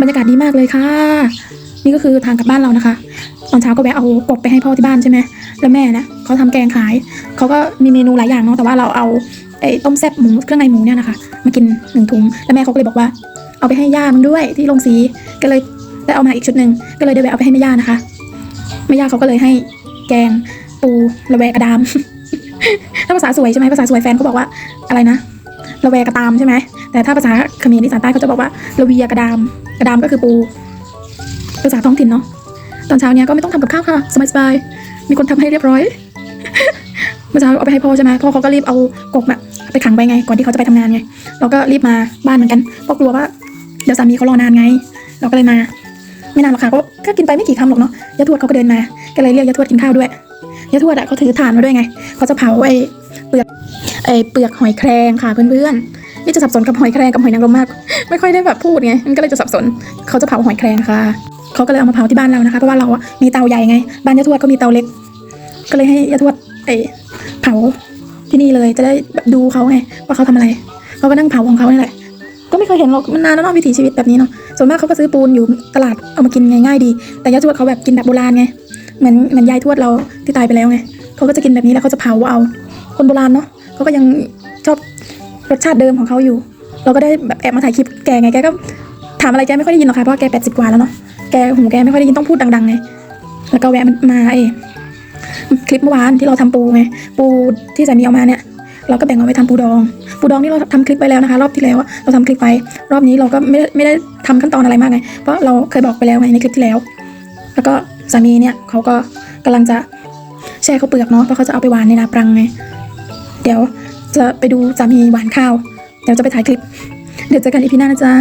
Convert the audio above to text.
บรรยากาศดีมากเลยค่ะ นี่ก็คือทางกลับบ้านเรานะคะ ตอนเช้าก็แวะเอากบไปให้พ่อที่บ้านใช่ไหมแล้วแม่นะเขาทำแกงขาย เขาก็มีเมนูหลายอย่างเนาะแต่ว่าเราเอาไอ้ต้มแซ่บหมูเครื่องในหมูเนี่ยนะคะ มากินหนึ่งถุงแล้วแม่เขาก็เลยบอกว่า เอาไปให้ย่ามึงด้วยที่ลงสีก็เลยได้เอามาอีกชุดหนึ่งก็เลยได้แวะเอาไปให้แม่ย่านะคะแม่ย่าเขาก็เลยให้แกงปูระแวกระดาม ถ้าภาษาสวยใช่ไหมภาษาสวยแฟนเขาบอกว่าอะไรนะระแวกระตามใช่ไหมแต่ถ้าภาษาเขมรอีสานใต้เขาจะบอกว่าระเวียกระดาม กระดามก็คือปูภาษาท้องถิ่นเนาะตอนเช้าเนี้ยก็ไม่ต้องทำกับข้าวค่ะสบายๆมีคนทำให้เรียบร้อยเมื่อเช้าเอาไปให้พ่อใช่ไหมพ่อเขาก็รีบเอากบอะไปขังไปไง ก่อนที่เขาจะไปทำงานไง เราก็รีบมาบ้านเหมือนกันเพราะกลัวว่าเดี๋ยวสามีเขารอนานไง เราก็เลยมา ไม่นานหรอกค่ะก็ก็กินไปไม่กี่คำหรอกเนาะยายทวดเขาก็เดินมา ก็เลยเรียกยายทวดกินข้าวด้วยยายทวดอะเขาถือถ่านมาด้วยไงเขาจะเผาไอ้เปลือกไอ้เปลือกหอยแครงค่ะเพื่อนๆ นี่จะสับสนกับหอยแครงกับหอยนางรมมาก ไม่ค่อยได้แบบพูดไงมันก็เลยจะสับสน เขาจะเผาหอยแครงค่ะ เขาก็เลยเอามาเผาที่บ้านเรานะคะเพราะว่าเราอะมีเตาใหญ่ไง บ้านยาทวดก็มีเตาเล็ก ก็เลยให้ยาทวดไอเผาที่นี่เลยจะได้แบบดูเขาไงว่าเขาทำอะไรเขาก็นั่งเผาของเขานี่แหละก็ไม่เคยเห็นหรอกมันนานแล้วเนาะวิถีชีวิตแบบนี้เนาะส่วนมากเขาก็ซื้อปูนอยู่ตลาดเอามากินง่ายๆดี แต่ยาทวดเขาแบบกินแบบโบราณไงเหมือนเหมือนยายทวดเราที่ตายไปแล้วไงเขาก็จะกินแบบนี้แล้วเขาจะเผาเอาคนโบราณเนาะเขาก็ยังชอบ รสชาติเดิมของเขาอยู่ เราก็ได้แบบแอบมาถ่ายคลิปแกไงแกก็ถามอะไรแกไม่ค่อยได้ยินหรอกค่ะเพราะว่าแกแปดสิบกว่าแล้วเนาะแกหูแกไม่ค่อยได้ยินต้องพูดดังๆไงแล้วก็แวะมาเอคลิปเมื่อวานที่เราทำปูไงปูที่สามีเอามาเนี่ยเราก็แบ่งเอาไว้ทำปูดอง ปูดองนี่เราทำคลิปไปแล้วนะคะ รอบที่แล้วเราทำคลิปไป รอบนี้เราก็ไม่ได้ไม่ได้ทำขั้นตอนอะไรมากไงเพราะเราเคยบอกไปแล้วไงในคลิปที่แล้ว แล้วก็สามีเนี่ยเขาก็กำลังจะแช่เขาเปลือกเนาะเพราะเขาจะเอาไปหวานในนาปรังไงเดี๋ยว จะไปดูสามีหวานข้าว เดี๋ยวจะไปถ่ายคลิป เดี๋ยวเจอกันอีพีหน้านะจ๊ะ